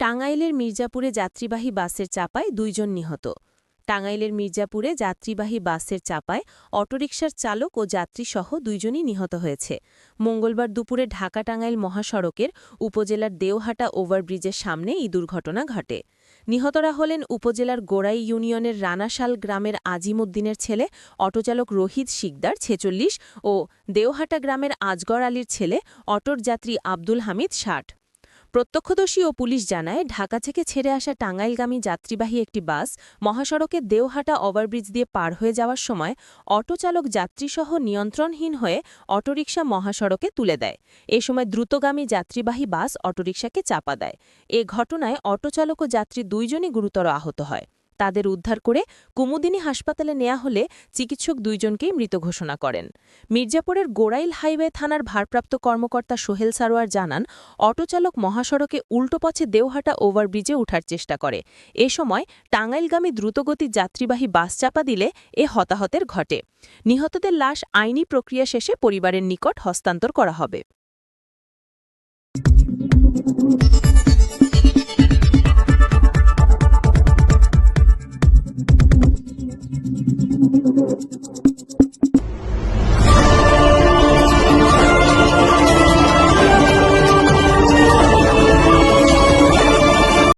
টাঙ্গাইলের মির্জাপুরে যাত্রীবাহী বাসের চাপায় দুইজন নিহত। টাঙ্গাইলের মির্জাপুরে যাত্রীবাহী বাসের চাপায় অটোরিকশার চালক ও যাত্রীসহ দুইজনই নিহত হয়েছে। মঙ্গলবার দুপুরে ঢাকা টাঙ্গাইল মহাসড়কের উপজেলার দেওহাটা ওভারব্রিজের সামনে এই দুর্ঘটনা ঘটে। নিহতরা হলেন উপজেলার গোড়াই ইউনিয়নের রানাশাল গ্রামের আজিমুদ্দিনের ছেলে, অটোচালক রোহিত শিকদার ছেচল্লিশ ও দেওহাটা গ্রামের আজগর আলীর ছেলে, অটোর যাত্রী আব্দুল হামিদ ষাট। প্রত্যক্ষদর্শী ও পুলিশ জানায়, ঢাকা থেকে ছেড়ে আসা টাঙ্গাইলগামী যাত্রীবাহী একটি বাস মহাসড়কে দেওহাটা ওভারব্রিজ দিয়ে পার হয়ে যাওয়ার সময় অটোচালক যাত্রীসহ নিয়ন্ত্রণহীন হয়ে অটোরিকশা মহাসড়কে তুলে দেয়। এ সময় দ্রুতগামী যাত্রীবাহী বাস অটোরিকশাকে চাপা দেয়। এ ঘটনায় অটোচালক ও যাত্রী দুইজনই গুরুতর আহত হয়। তাদের উদ্ধার করে কুমুদিনী হাসপাতালে নেওয়া হলে চিকিৎসক দুইজনকেই মৃত ঘোষণা করেন। মির্জাপুরের গোড়াইল হাইওয়ে থানার ভারপ্রাপ্ত কর্মকর্তা সোহেল সারোয়ার জানান, অটোচালক মহাসড়কে উল্টো পথে দেওহাটা ওভারব্রিজে ওঠার চেষ্টা করে। এ সময় টাঙ্গাইলগামী দ্রুতগতি যাত্রীবাহী বাস চাপা দিলে এ হতাহতের ঘটে। নিহতদের লাশ আইনি প্রক্রিয়া শেষে পরিবারের নিকট হস্তান্তর করা হবে।